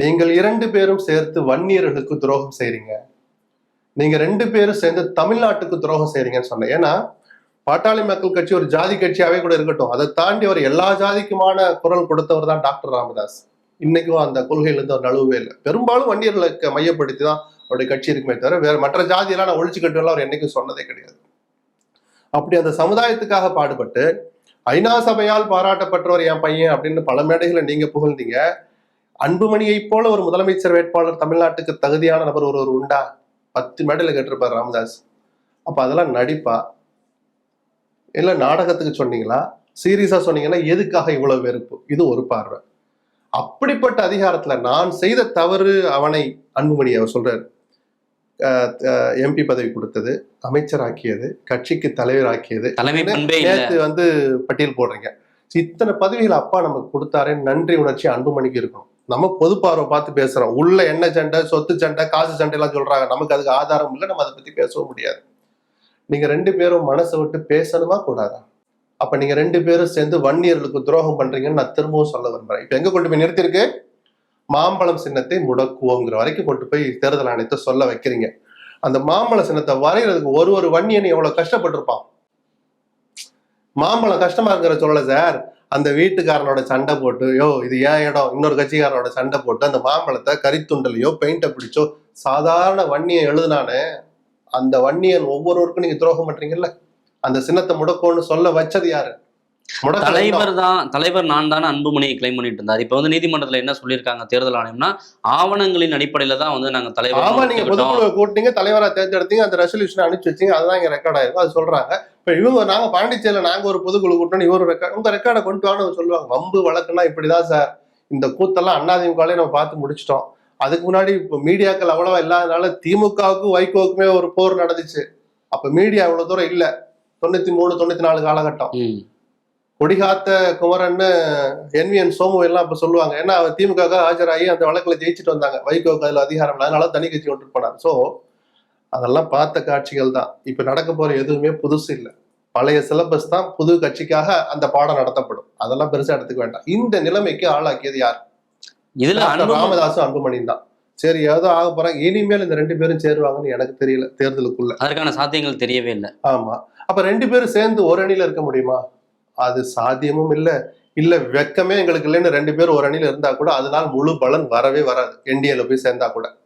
நீங்கள் இரண்டு பேரும் சேர்த்து வன்னியர்களுக்கு துரோகம் செய்றீங்க. நீங்க ரெண்டு பேரும் சேர்ந்து தமிழ்நாட்டுக்கு துரோகம் செய்றீங்கன்னு சொன்னேன். ஏன்னா பாட்டாளி மக்கள் கட்சி ஒரு ஜாதி கட்சியாவே கூட இருக்கட்டும். அதை தாண்டி அவர் எல்லா ஜாதிக்குமான குரல் கொடுத்தவர் தான் டாக்டர் ராமதாஸ். இன்னைக்கும் அந்த கொள்கையில இருந்து அவர் நழுவவே இல்லை. பெரும்பாலும் வன்னியர்களுக்கு மையப்படுத்தி தான் அவருடைய கட்சி இருக்குமே தவிர வேற மற்ற ஜாதியெல்லாம் நான் ஒழிச்சுக்கட்டும்லாம் அவர் என்னைக்கும் சொன்னதே கிடையாது. அப்படி அந்த சமுதாயத்துக்காக பாடுபட்டு ஐநா சபையால் பாராட்டப்பட்டவர் என் பையன் அப்படின்னு பல மேடைகளை நீங்க புகழ்ந்தீங்க. அன்புமணியை போல ஒரு முதலமைச்சர் வேட்பாளர் தமிழ்நாட்டுக்கு தகுதியான நபர் ஒருவர் உண்டா? பத்து மேடையில கேட்டிருப்பார் ராமதாஸ். அப்ப அதெல்லாம் நடிப்பா? இல்ல நாடகத்துக்கு சொன்னீங்களா? சீரியஸா சொன்னீங்கன்னா எதுக்காக இவ்வளவு வெறுப்பு? இது ஒரு பார்வை. அப்படிப்பட்ட அதிகாரத்துல நான் செய்த தவறு அவனை அன்புமணி அவர் சொல்றாரு. எம்பி பதவி கொடுத்தது அமைச்சராக்கியது கட்சிக்கு தலைவராக்கியது. பண்பே இல்ல. நேத்து வந்து பட்டியல் போடுறீங்க. இத்தனை பதவிகள் அப்பா நமக்கு கொடுத்தாரே நன்றி உணர்ச்சி அன்புமணிக்கு இருக்கும் நம்ம பொது பார்வை பார்த்து பேசுறோம். உள்ள என்ன சண்டை சொத்து சண்டை காசு சண்டை எல்லாம் சொல்றாங்க. நமக்கு அதுக்கு ஆதாரம் இல்லை நம்ம அதை பத்தி பேசவும் முடியாது. நீங்க ரெண்டு பேரும் மனசை விட்டு பேசணுமா கூடாதா? அப்ப நீங்க ரெண்டு பேரும் சேர்ந்து வன்னியர்களுக்கு துரோகம் பண்றீங்கன்னு நான் திரும்பவும் சொல்ல விரும்புறேன். இப்ப எங்க கொண்டு போய் நிறுத்திருக்கு மாம்பழம் சின்னத்தை முடக்குவோங்கிற வரைக்கும் கொண்டு போய் தேர்தல் ஆணையத்தை சொல்ல வைக்கிறீங்க. அந்த மாம்பழ சின்னத்தை வரைகிறதுக்கு ஒரு ஒரு வன்னியன் எவ்வளவு கஷ்டப்பட்டிருப்பான்? மாம்பழம் கஷ்டமா இருக்கிற சொல்லல சார் அந்த வீட்டுக்காரனோட சண்டை போட்டு யோ இது ஏன் இடம்? இன்னொரு கட்சிக்காரனோட சண்டை போட்டு அந்த மாம்பழத்தை கரித்துண்டலையோ பெயிண்ட பிடிச்சோ சாதாரண வன்னியன் எழுதுனானே அந்த வன்னியன் ஒவ்வொருவருக்கும் நீங்க துரோகம் பண்றீங்கல்ல? அந்த சின்னத்தை முடக்கோன்னு சொல்ல வச்சது யாரு? தலைவர் தான் தலைவர் நான் தானே அன்புமணியை கிளைம் பண்ணிட்டு இருந்தார். இப்ப வந்து நீதிமன்றத்துல என்ன சொல்லியிருக்காங்க தேர்தல் ஆணையம்னா ஆவணங்களின் அடிப்படையில தான் வந்து நாங்க தலைவர் ஆமா நீங்க. பொதுக்குழுவை கூட்டிங்க தலைவரா தேர்ந்தெடுத்தீங்க அந்த ரெசல்யூஷன் அனுப்பிச்சு வச்சீங்க அதுதான் இங்க ரெக்கார்ட் ஆயிருக்கும் அது சொல்றாங்க இப்ப இவங்க நாங்க பாண்டிச்சேரியில நாங்க ஒரு பொதுக்குழு கூட்டணும் இவர் ரெக்கார்ட் உங்க ரெக்கார்டை கொண்டு வாங்க சொல்லுவாங்க. வம்பு வழக்குன்னா இப்படிதான் சார் இந்த கூத்தெல்லாம் அண்ணாதிமுகலே நம்ம பார்த்து முடிச்சிட்டோம். அதுக்கு முன்னாடி இப்போ மீடியாக்கள் அவ்வளவா இல்லாதனால திமுகவுக்கும் வைகோவுக்குமே ஒரு போர் நடந்துச்சு. அப்ப மீடியா அவ்வளவு தூரம் இல்ல. தொண்ணூத்தி மூணு தொண்ணூத்தி நாலு காலகட்டம். கொடிகாத்த குமரன்னு என்விஎன் சோமு எல்லாம் அப்ப சொல்லுவாங்க. ஏன்னா அவர் திமுக ஆஜராகி அந்த வழக்குல ஜெயிச்சுட்டு வந்தாங்க. வைகோக்கு அதுல அதிகாரம் அதனால தனி கட்சி கொண்டு போனார் சோ அதெல்லாம் பார்த்த காட்சிகள் தான். இப்ப நடக்க போற எதுவுமே புதுசு இல்லை. பழைய சிலபஸ் தான் புது கட்சிக்காக அந்த பாடம் நடத்தப்படும். அதெல்லாம் பெருசா எடுத்துக்க வேண்டாம். இந்த நிலைமைக்கு ஆளாக்கியது யார்? இதுல ராமதாசும் அன்புமணியும் தான். சரி ஏதோ ஆக போறாங்க இனிமேல் இந்த ரெண்டு பேரும் சேருவாங்கன்னு எனக்கு தெரியல தேர்தலுக்குள்ள. அதற்கான சாத்தியங்கள் தெரியவே இல்லை. ஆமா. அப்ப ரெண்டு பேரும் சேர்ந்து ஒரு அணியில இருக்க முடியுமா? அது சாத்தியமும் இல்ல. இல்ல வெக்கமே எங்களுக்கு இல்லைன்னு ரெண்டு பேரும் ஒரு அணியில இருந்தா கூட அதனால் முழு பலன் வரவே வராது. என்டிஏல போய் சேர்ந்தா கூட.